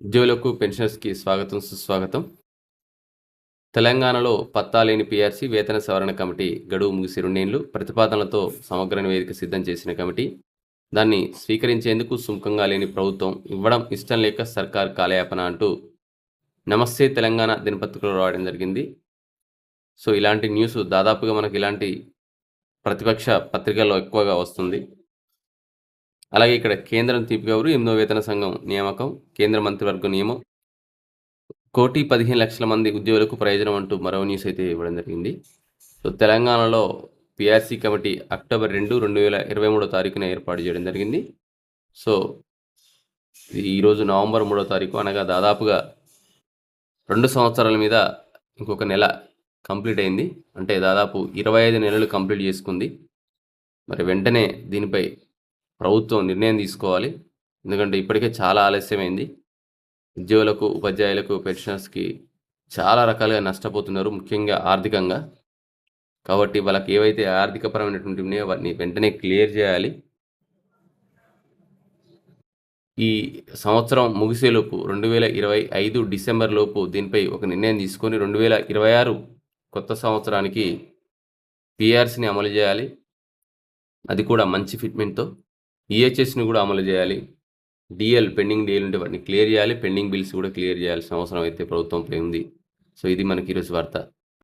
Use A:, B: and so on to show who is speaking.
A: ఉద్యోగులకు పెన్షనర్స్కి స్వాగతం సుస్వాగతం. తెలంగాణలో పత్తా లేని పీఆర్సీ వేతన సవరణ కమిటీ గడువు ముగిసి రెండేళ్ళు ప్రతిపాదనలతో సమగ్ర నివేదిక సిద్ధం చేసిన కమిటీ దాన్ని స్వీకరించేందుకు సుముఖంగా లేని ప్రభుత్వం ఇవ్వడం ఇష్టం లేక సర్కార్ కాలయాపన అంటూ నమస్తే తెలంగాణ దినపత్రికలో రావడం జరిగింది. సో ఇలాంటి న్యూస్ దాదాపుగా మనకి ఇలాంటి ప్రతిపక్ష పత్రికల్లో ఎక్కువగా వస్తుంది. అలాగే ఇక్కడ కేంద్రం తీపిగౌరు ఎనిమిదో వేతన సంఘం నియామకం కేంద్ర మంత్రివర్గ నియమం. కోటి పదిహేను లక్షల మంది ఉద్యోగులకు ప్రయోజనం అంటూ మరో న్యూస్ అయితే ఇవ్వడం జరిగింది. సో తెలంగాణలో పిఆర్సీ కమిటీ అక్టోబర్ రెండు రెండు వేల ఇరవై మూడో తారీఖున ఏర్పాటు చేయడం జరిగింది. సో ఈరోజు నవంబర్ మూడో తారీఖు అనగా దాదాపుగా రెండు సంవత్సరాల మీద ఇంకొక నెల కంప్లీట్ అయింది. అంటే దాదాపు ఇరవై ఐదు నెలలు కంప్లీట్ చేసుకుంది. మరి వెంటనే దీనిపై ప్రభుత్వం నిర్ణయం తీసుకోవాలి. ఎందుకంటే ఇప్పటికే చాలా ఆలస్యమైంది. ఉద్యోగులకు ఉపాధ్యాయులకు పెన్షనర్స్కి చాలా రకాలుగా నష్టపోతున్నారు ముఖ్యంగా ఆర్థికంగా. కాబట్టి వాళ్ళకి ఏవైతే ఆర్థికపరమైనటువంటి ఉన్నాయో వాటిని వెంటనే క్లియర్ చేయాలి. ఈ సంవత్సరం ముగిసేలోపు రెండు వేల ఇరవై ఐదు డిసెంబర్ లోపు దీనిపై ఒక నిర్ణయం తీసుకొని రెండు వేల ఇరవై ఆరు కొత్త సంవత్సరానికి పిఆర్సీని అమలు చేయాలి. అది కూడా మంచి ఫిట్మెంట్తో. ఈహెచ్ఎస్ని కూడా అమలు చేయాలి. డిఎల్ పెండింగ్ డిఎల్ ఉంటే వాటిని క్లియర్ చేయాలి. పెండింగ్ బిల్స్ కూడా క్లియర్ చేయాల్సిన అవసరం అయితే ప్రభుత్వంపై ఉంది. సో ఇది మనకి ఈరోజు వార్త.